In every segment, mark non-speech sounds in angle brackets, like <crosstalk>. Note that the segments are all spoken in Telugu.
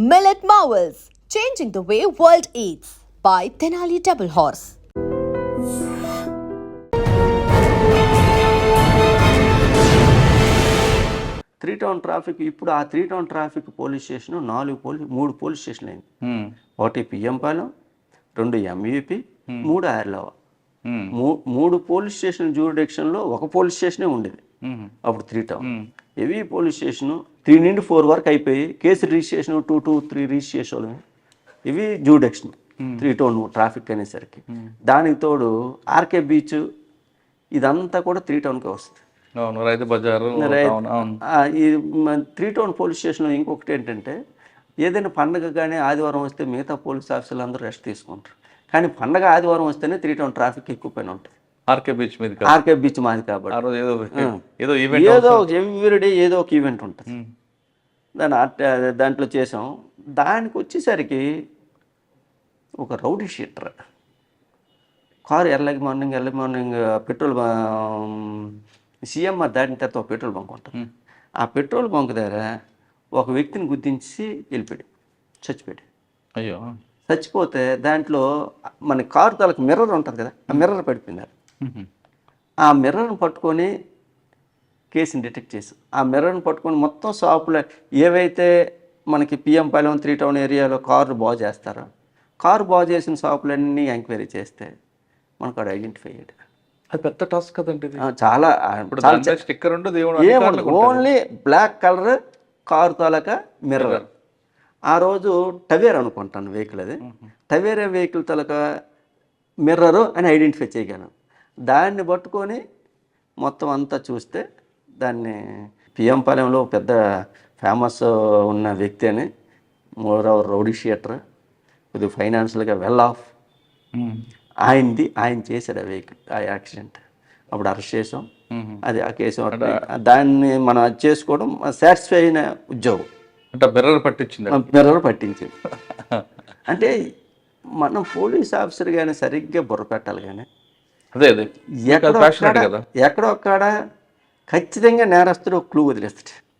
Millet Marvels, changing the way world eats by Tenali Double Horse. Three town traffic ఇప్పుడు ఆ three town traffic police station నాలుగు పోలీస్ మూడు పోలీస్ స్టేషన్లు అయింది. ఒకటి పిఎంపాలెం రెండు ఎంఈపి మూడు ఆర్లవ మూ- మూడు పోలీస్ స్టేషన్ జ్యూరిడిక్షన్లో ఒక పోలీస్ స్టేషనే ఉండేది. అప్పుడు three town. Heavy police station three నుండి ఫోర్ వరకు అయిపోయి case registration two two three registration ఇవి జ్యూడిక్షన్ త్రీ టౌన్ ట్రాఫిక్ అనేసరికి. దానికి తోడు ఆర్కే బీచ్ ఇదంతా కూడా త్రీ టౌన్కే వస్తుంది. రైతు బజారు త్రీ టౌన్ పోలీస్ స్టేషన్లో ఇంకొకటి ఏంటంటే ఏదైనా పండగ కానీ ఆదివారం వస్తే మిగతా పోలీస్ ఆఫీసర్లు అందరూ రెస్ట్ తీసుకుంటారు. కానీ పండగ ఆదివారం వస్తేనే త్రీ టౌన్ ట్రాఫిక్ ఎక్కువ పైన ఉంటుంది. ఆర్కే బీచ్ మీద. ఆర్కే బీచ్ మాది కాబట్టి. ఆ రోజు ఏదో ఏదో ఈవెంట్ ఏదో ఎవ్రీడే ఏదో ఒక ఈవెంట్ ఉంటుంది. దాని దాంట్లో చేసాం. దానికి వచ్చేసరికి ఒక rowdy sheeter. Car early morning early morning petrol CMR దాటిన తర్వాత ఒక పెట్రోల్ బంక్ ఉంటుంది. ఆ పెట్రోల్ బంక్ దగ్గర ఒక వ్యక్తిని గుర్తించి వెళ్ళిపోయాడు. చచ్చిపోయాడు. అయ్యో. చచ్చిపోతే దాంట్లో మన కారు తలకు మిర్రర్ ఉంటుంది కదా ఆ మిర్రర్ పడిపోయినారు ఉహు. ఆ మిర్రర్ని పట్టుకొని కేసుని డిటెక్ట్ చేసి. ఆ మిర్రర్ని పట్టుకొని మొత్తం షాపులో ఏవైతే మనకి పిఎం పాలెం త్రీ టౌన్ ఏరియాలో కార్లు బాగు చేస్తారో కారు బాగు చేసిన షాపులన్నీ ఎంక్వైరీ చేస్తే మనకు అక్కడ ఐడెంటిఫై అయ్యాడు. అది పెద్ద టాస్క్ కదండి ఇది. ఆ, చాలా స్టిక్కర్ ఉండదు ఓన్లీ బ్లాక్ కలర్ కారు తాలూకా మిర్రర్. ఆ రోజు టవేర్ అనుకుంటాను వెహికల్ అది. టవేరే వెహికల్ తాలూకా మిర్రరు అని ఐడెంటిఫై చేయగలను. దాన్ని పట్టుకొని మొత్తం అంతా చూస్తే దాన్ని పిఎం పాలెంలో పెద్ద ఫేమస్ ఉన్న వ్యక్తి అని మోరవర్ రౌడీ షియటర్ కొద్దిగా ఫైనాన్షియల్గా వెల్ ఆఫ్. ఆయనది ఆయన చేశాడు ఆ వెహికల్ ఆ యాక్సిడెంట్. అప్పుడు అరెస్ట్ చేసాం. అది ఆ కేసు దాన్ని మనం అది చేసుకోవడం సాటిస్ఫై అయిన ఉద్యోగం. అంటే మిర్రర్ పట్టించింది మిర్రర్ పట్టించింది. <laughs> అంటే మనం పోలీస్ ఆఫీసర్ కానీ సరిగ్గా బుర్ర పెట్టాలి కానీ అదే అదే. ఎక్కడో ఎక్కడో ఒక్కడ ఖచ్చితంగా నేరస్తుడు క్లూ వదిలేస్తాడు.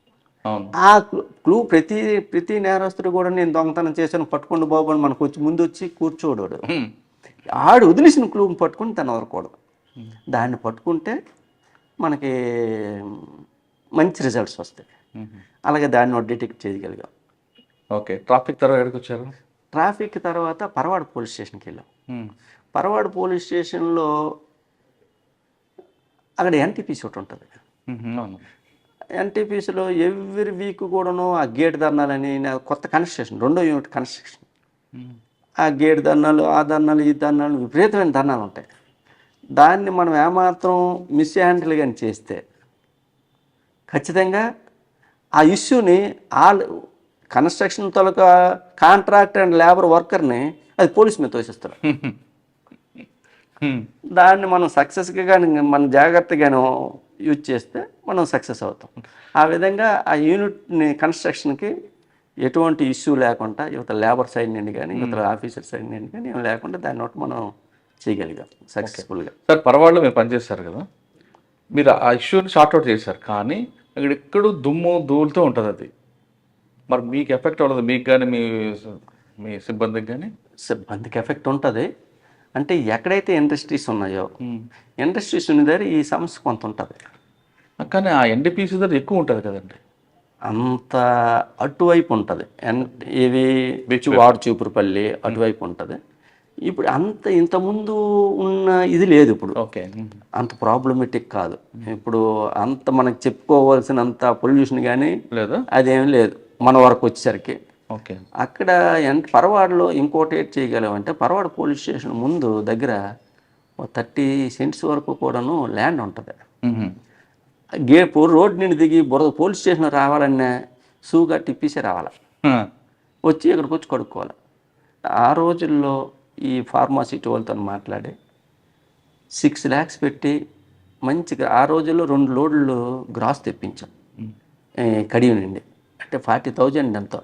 ఆ క్లూ- ప్రతి ప్రతి నేరస్తుడు కూడా నేను దొంగతనం చేశాను పట్టుకోండి బాబు అని మనకు వచ్చి ముందు వచ్చి కూర్చోడు ఆడు వదిలేసిన క్లూని పట్టుకుని తను వదలకూడదు. దాన్ని పట్టుకుంటే మనకి మంచి రిజల్ట్స్ వస్తాయి. అలాగే దాన్ని డిటెక్ట్ చేయగలిగాం ఓకే. ట్రాఫిక్ తర్వాత ఎక్కడికి వచ్చారు? ట్రాఫిక్ తర్వాత పరవాడ పోలీస్ స్టేషన్కి వెళ్ళాం. పరవాడ పోలీస్ స్టేషన్లో అక్కడ ఎన్టీపీసీ ఒకటి ఉంటుంది. ఎన్టీపీసీలో ఎవ్రీ వీక్ కూడాను ఆ గేట్ ధర్నాలని కొత్త కన్స్ట్రక్షన్ రెండో యూనిట్ కన్స్ట్రక్షన్. ఆ గేట్ ధర్నాలు ఆ ధర్నాలు ఈ ధర్నాలు విపరీతమైన ధర్నాలు ఉంటాయి. దాన్ని మనం ఏమాత్రం మిస్ హ్యాండిల్ కానీ చేస్తే ఖచ్చితంగా ఆ ఇష్యూని ఆల్ కన్స్ట్రక్షన్ తొలక కాంట్రాక్ట్ అండ్ లేబర్ వర్కర్ని అది పోలీస్ మీద తోసిస్తారు. దాన్ని మనం సక్సెస్గా కానీ మనం జాగ్రత్తగాను యూజ్ చేస్తే మనం సక్సెస్ అవుతాం. ఆ విధంగా ఆ యూనిట్ని కన్స్ట్రక్షన్కి ఎటువంటి ఇష్యూ లేకుండా యువత లేబర్ సైడ్ నుండి కానీ యువత ఆఫీసర్ సైడ్ నుండి కానీ ఏం లేకుండా దాన్ని ఒకటి మనం చేయగలిగాం సక్సెస్ఫుల్గా సార్ పర్వాలేదు మీరు పనిచేస్తారు కదా. మీరు ఆ ఇష్యూని అవుట్ చేశారు కానీ అక్కడ ఎక్కడో దుమ్ము ధూళితో ఉంటుంది అది. మరి మీకు ఎఫెక్ట్ అవ్వదు మీకు కానీ మీ మీ సిబ్బందికి కానీ సిబ్బందికి ఎఫెక్ట్ ఉంటుంది. అంటే ఎక్కడైతే ఇండస్ట్రీస్ ఉన్నాయో ఇండస్ట్రీస్ ఉన్న దగ్గర ఈ సమస్య కొంత ఉంటుంది. కానీ ఆ ఎన్డీపీసీ దగ్గర ఎక్కువ ఉంటుంది కదండి. అంత అటువైపు ఉంటుంది. ఇవి వాడు చూపురుపల్లి అటువైపు ఉంటుంది. ఇప్పుడు అంత ఇంతకుముందు ఉన్న ఇది లేదు ఇప్పుడు. ఓకే. అంత ప్రాబ్లమెటిక్ కాదు. ఇప్పుడు అంత మనకు చెప్పుకోవాల్సినంత పొల్యూషన్ కానీ లేదా? అదేం లేదు. మన వరకు వచ్చేసరికి. ఓకే. అక్కడ ఎంత పరవాడలో ఇంకోటి ఏం చేయగలమంటే పరవాడ పోలీస్ స్టేషన్ ముందు దగ్గర థర్టీ సెంట్స్ వరకు కూడాను ల్యాండ్ ఉంటుంది. గేపు రోడ్ నుండి దిగి బురద పోలీస్ స్టేషన్ రావాలన్నా సూగా టిప్పిసే రావాలి. వచ్చి ఇక్కడికి వచ్చి కడుక్కోవాలి. ఆ రోజుల్లో ఈ ఫార్మాసిటీ వాళ్ళతో మాట్లాడి సిక్స్ ల్యాక్స్ పెట్టి మంచిగా ఆ రోజుల్లో రెండు లోడ్లు గ్రాస్ తెప్పించాం. కడియం నుండి. అంటే ఫార్టీ థౌజండ్ ఎంత?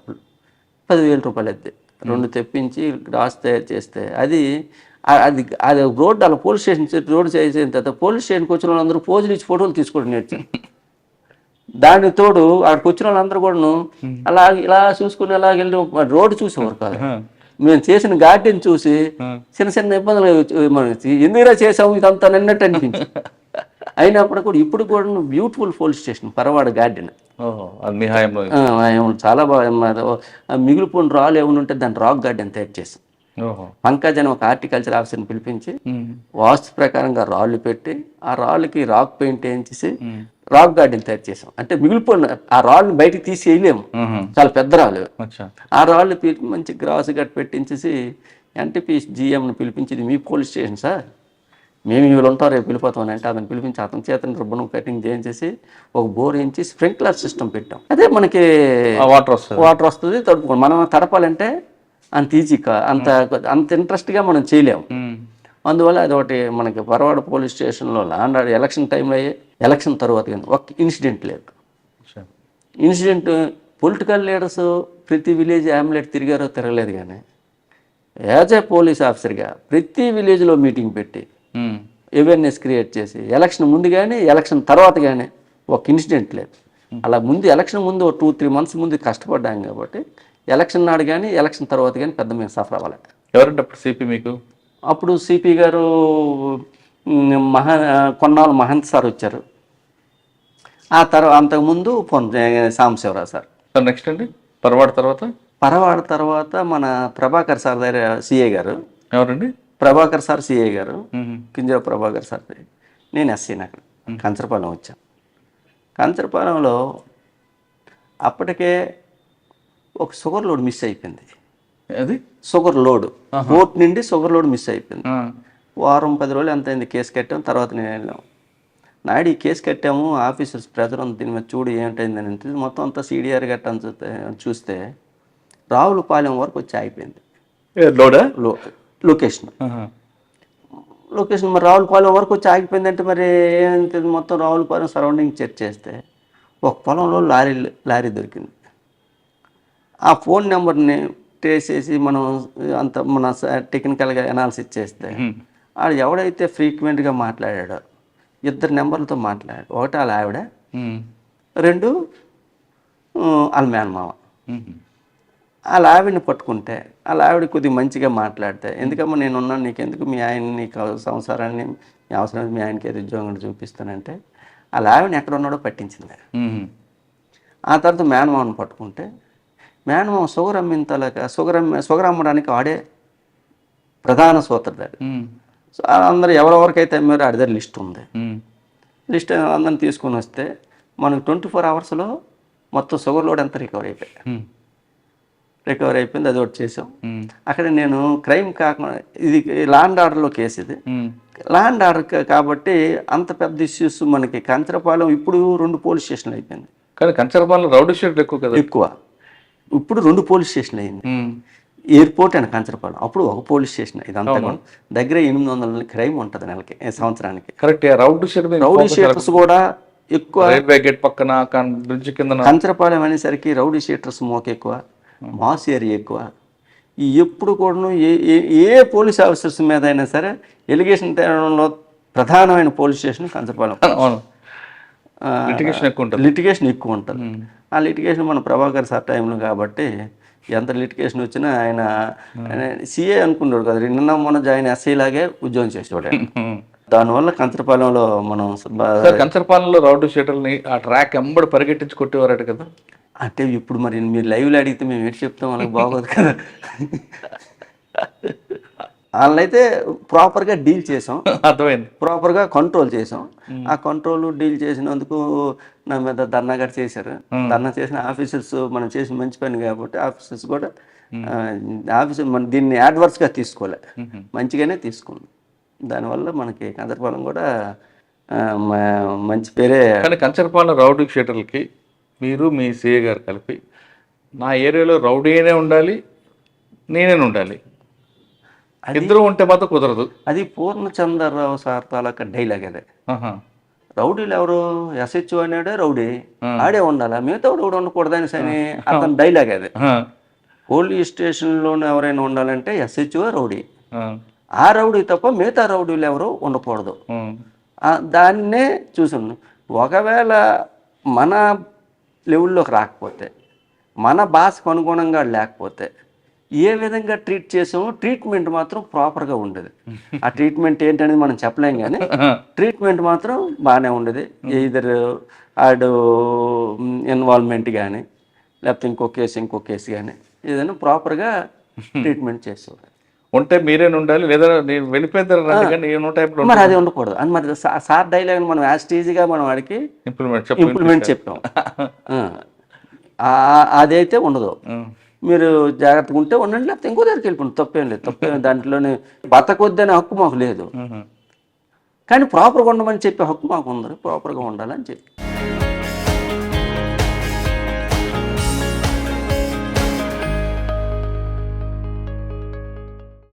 పదివేల రూపాయలు అయితే రెండు తెప్పించి గ్రాస్ తయారు చేస్తే అది అది అది రోడ్డు అలా పోలీస్ స్టేషన్ రోడ్డు చేసిన తర్వాత పోలీస్ స్టేషన్కి వచ్చిన వాళ్ళందరూ పోజులు ఇచ్చి ఫోటోలు తీసుకోవడం నేర్చారు. దాని తోడు అక్కడికి వచ్చిన వాళ్ళందరూ కూడాను అలా ఇలా చూసుకుని అలా వెళ్ళి రోడ్డు చూసేవారు కాదు. మేము చేసిన గార్డెన్ చూసి చిన్న చిన్న ఇబ్బందులు ఎందుకురా చేసాము ఇదంతా నిన్నట్టు అనిపించి <laughs> అయినప్పుడు కూడా ఇప్పుడు కూడా beautiful police station Paravada garden. మీ హయాంలో చాలా బాగా మిగిలిపోయిన రాళ్ళు ఏమైనా ఉంటే దాన్ని రాక్ గార్డెన్ తయారు చేసాం. పంకజ్ అని ఒక హార్టికల్చర్ ఆఫీసర్ని పిలిపించి. వాస్తు ప్రకారంగా రాళ్ళు పెట్టి ఆ రాళ్ళకి రాక్ పెయింట్ వేయించేసి రాక్ గార్డెన్ తయారు చేసాం. అంటే మిగిలిపోయిన ఆ రాళ్ళని బయటికి తీసి వేయలేము ఉహు. చాలా పెద్ద రాళ్ళు. ఆ రాళ్ళు మంచి గ్రాస్ గట్ పెట్టించేసి ఎన్టీపీ జిఎంని పిలిపించి ఇది మీ పోలీస్ స్టేషన్ సార్. మేము వీళ్ళు ఉంటారు రేపు వెళ్ళిపోతామని అంటే అతను పిలిపించి అతని చేతని రుబ్బను కటింగ్ చేయించేసి ఒక బోర్ వేయించి స్ప్రింక్లర్ సిస్టమ్ పెట్టాం అదే మనకి వాటర్ వస్తుంది వాటర్ వస్తుంది తడుపుకోండి మనం తడపాలంటే అంత ఈజీ అంత అంత ఇంట్రెస్ట్గా మనం చేయలేము. అందువల్ల అది ఒకటి మనకి పరవాడ పోలీస్ స్టేషన్లో లాండ్ ఎలక్షన్ టైంలో అయ్యే ఎలక్షన్ తర్వాత కానీ ఒక్క ఇన్సిడెంట్ లేదు. ఇన్సిడెంట్ పొలిటికల్ లీడర్స్ ప్రతి విలేజ్ ఆమ్లెట్ తిరిగారో తిరగలేదు కానీ యాజ్ ఏ పోలీస్ ఆఫీసర్గా ప్రతి విలేజ్లో మీటింగ్ పెట్టి. అవేర్నెస్ క్రియేట్ చేసి ఎలక్షన్ ముందు కానీ ఎలక్షన్ తర్వాత కానీ ఒక ఇన్సిడెంట్ లేదు. అలా ముందు ఎలక్షన్ ముందు ఒక టూ త్రీ మంత్స్ ముందు కష్టపడ్డాం కాబట్టి ఎలక్షన్ నాడు కానీ ఎలక్షన్ తర్వాత కానీ పెద్ద మేము సఫర్ అవ్వాలి ఎవరంటే అప్పుడు సిపి మీకు? అప్పుడు సిపి గారు మహా కొన్నాళ్ళు మహంత్ సార్ వచ్చారు. ఆ తర్వాత అంతకుముందు పొన్ సాంబశివరావు సార్. సార్ నెక్స్ట్ అండి? పర్వాడ తర్వాత? పరవాడ తర్వాత మన ప్రభాకర్ సార్ దగ్గర సిఏ గారు. ఎవరండి? ప్రభాకర్ సార్ సిఏ గారు ఉహు. కింజర ప్రభాకర్ సార్ నేను ఎస్సీని అక్కడ కంచరపాలెం వచ్చాను కంచరపాలెంలో అప్పటికే ఒక షుగర్ లోడ్ మిస్ అయిపోయింది. అది? Sugar load. బోట్ నుండి షుగర్ లోడ్ మిస్ అయిపోయింది. వారం పది రోజులు ఎంత అయింది కేసు కట్టాం తర్వాత నేను వెళ్ళాం. నాయుడు ఈ కేసు కట్టాము ఆఫీసర్స్ ప్రెజర్ ఉంది దీని మీద చూడు ఏంటైందని అంటే మొత్తం అంతా సీడీఆర్ కట్టని చూస్తే చూస్తే రావులపాలెం వరకు వచ్చి ఆగిపోయింది. ఏ, లోడా? లో లొకేషన్. లొకేషన్ మరి రావులపాలెం వరకు వచ్చి ఆగిపోయిందంటే మరి ఏంటి మొత్తం రావులపాలెం సరౌండింగ్ చెక్ చేస్తే ఒక పొలంలో లారీ లారీ దొరికింది ఆ ఫోన్ నెంబర్ని ట్రేస్ చేసి మనం అంత మన టెక్నికల్గా అనాలిసిస్ చేస్తే ఆడు ఎవడైతే ఫ్రీక్వెంట్గా మాట్లాడాడో ఇద్దరు నెంబర్లతో మాట్లాడాడు ఒకటి వాళ్ళ ఆవిడ. రెండు వాళ్ళ మేనమామ ఉహు. వాళ్ళ ఆవిడని పట్టుకుంటే వాళ్ళ ఆవిడ కొద్దిగా మంచిగా మాట్లాడితే ఎందుకమ్మా నేను ఉన్నాను నీకెందుకు మీ ఆయన నీకు సంసారాన్ని మీ అవసరం మీ ఆయనకి ఏదో ఉద్యోగం చూపిస్తానంటే వాళ్ళ ఆవిడని ఎక్కడ ఉన్నాడో పట్టించింది. ఆ తర్వాత మేనమామని పట్టుకుంటే మేనమామ షుగర్ అమ్మిన తలక షుగర్ అమ్మి షుగర్ అమ్మడానికి ఆడే ప్రధాన సూత్రధారి. సో అందరు ఎవరెవరికైతే అమ్మారో ఆడి దగ్గర లిస్ట్ ఉంది. లిస్ట్ అందరిని తీసుకొని వస్తే మనకు ట్వంటీ ఫోర్ అవర్స్లో మొత్తం షుగర్ లోడ్ అంతా రికవర్ అయిపోయాయి. రికవర్ అయిపోయింది అది ఒకటి చేసాం. అక్కడ నేను క్రైమ్ కాకుండా ఇది ల్యాండ్ ఆర్డర్లో కేసు ఇది. ల్యాండ్ ఆర్డర్ కాబట్టి అంత పెద్ద ఇష్యూస్ మనకి కంచరపాలెం ఇప్పుడు రెండు పోలీస్ స్టేషన్లు అయిపోయింది కానీ కంచరపాలెం రౌడీ షీట్లు ఎక్కువ కదా? ఎక్కువ. ఇప్పుడు రెండు పోలీస్ స్టేషన్లు అయింది. Airport and Kancharapalem. అప్పుడు ఒక పోలీస్ స్టేషన్. ఇదంతా కూడా దగ్గర ఎనిమిది వందల క్రైమ్ ఉంటుంది నెలకి సంవత్సరానికి. Correct. Rowdy sheet rowdy sheeters కూడా ఎక్కువ రైల్వే గేట్ పక్కన బ్రిడ్జ్ కింద కంచరపాలెం అనేసరికి రౌడీ షీటర్స్ మోక ఎక్కువ. మాస్ ఏరియా ఎక్కువ. ఈ ఎప్పుడు కూడాను ఏ ఏ ఏ పోలీస్ ఆఫీసర్స్ మీద అయినా సరే ఎలిగేషన్ తేవడంలో ప్రధానమైన పోలీస్ స్టేషన్ కంచరపాలెం అవును. లిటిగేషన్ ఎక్కువ ఉంటుంది. లిటిగేషన్ ఎక్కువ ఉంటుంది. ఆ లిటిగేషన్ మన ప్రభాకర్ సార్ టైంలో కాబట్టి ఎంత లిటిగేషన్ వచ్చినా ఆయన సిఏ అనుకున్నాడు కదా. నిన్న మొన్న జాయిన్ ఎస్ఐ లాగే ఉద్యోగం చేసేవాడు. దానివల్ల కంచరపాలెంలో మనం కంచరపాలెంలో రౌడీ షీటర్ని ఆ ట్రాక్ ఎంబడి పరిగెట్టించి కొట్టేవారట కదా. అంటే ఇప్పుడు మరి మీరు లైవ్లో అడిగితే మేము ఏంటి చెప్తాం? వాళ్ళకి బాగోదు కదా. వాళ్ళైతే ప్రాపర్గా డీల్ చేసాం. అర్థమైంది. ప్రాపర్గా కంట్రోల్ చేసాం. ఆ కంట్రోల్ డీల్ చేసినందుకు నా మీద ధర్నా గట్ట చేశారు. ధర్నా చేసిన ఆఫీసర్స్ మనం చేసిన మంచి పని కాబట్టి ఆఫీసర్స్ కూడా ఆఫీసర్ మన దీన్ని యాడ్వర్స్గా తీసుకోలే. మంచిగానే తీసుకుంది. దానివల్ల మనకి కందరపాలెం కూడా మంచి పేరే కానీ కంచరపాలెం రౌడీ షీటర్లకి మీరు మీ సిఏ గారు కలిపి నా ఏరియాలో రౌడీ అయినే ఉండాలి నేనే ఉండాలి. ఇద్దరు ఉంటే మాత్రం కుదరదు. అది పూర్ణచంద్రరావు సార్ తాలూకా డైలాగ్ అదే. రౌడీలు ఎవరు? ఎస్హెచ్ అనేడే రౌడీ. ఆడే ఉండాలా? మిగతా కూడా ఉండకూడదని సని అతని డైలాగ్ అదే. పోలీస్ స్టేషన్లోనే ఎవరైనా ఉండాలంటే ఎస్హెచ్ రౌడీ. ఆ. రౌడీ తప్ప మిగతా రౌడీలు ఎవరు ఉండకూడదు. దాన్నే చూసాను ఒకవేళ మన లెవెల్లోకి రాకపోతే మన భాషకు అనుగుణంగా లేకపోతే ఏ విధంగా ట్రీట్ చేసామో ట్రీట్మెంట్ మాత్రం ప్రాపర్గా ఉండేది. ఆ ట్రీట్మెంట్ ఏంటనేది మనం చెప్పలేం కానీ ట్రీట్మెంట్ మాత్రం బాగానే ఉండేది. ఇద్దరు ఆడు ఇన్వాల్వ్మెంట్ కానీ లేకపోతే ఇంకో కేసు ఇంకో కేసు కానీ ఏదైనా ప్రాపర్గా ట్రీట్మెంట్ <laughs> చేసేవారు. ఉంటే మీరే ఉండాలి లేదా నేను మరి అది ఉండకూడదు. అని మరి సార్ డైలాగ్ మనం యాస్టీజీగా మనం వాడికి ఇంప్లిమెంట్ చెప్పు ఇంప్లిమెంట్ అదైతే ఉండదు. మీరు జాగ్రత్తగా ఉంటే ఉండండి లేకపోతే ఇంకో దగ్గరికి వెళ్ళిపోండి. తప్పేం లేదు. తప్పేం దాంట్లోనే బతకొద్దనే హక్కు మాకు లేదు. కానీ ప్రాపర్గా ఉండమని చెప్పే హక్కు మాకు ఉంది. ప్రాపర్గా ఉండాలని చెప్పి.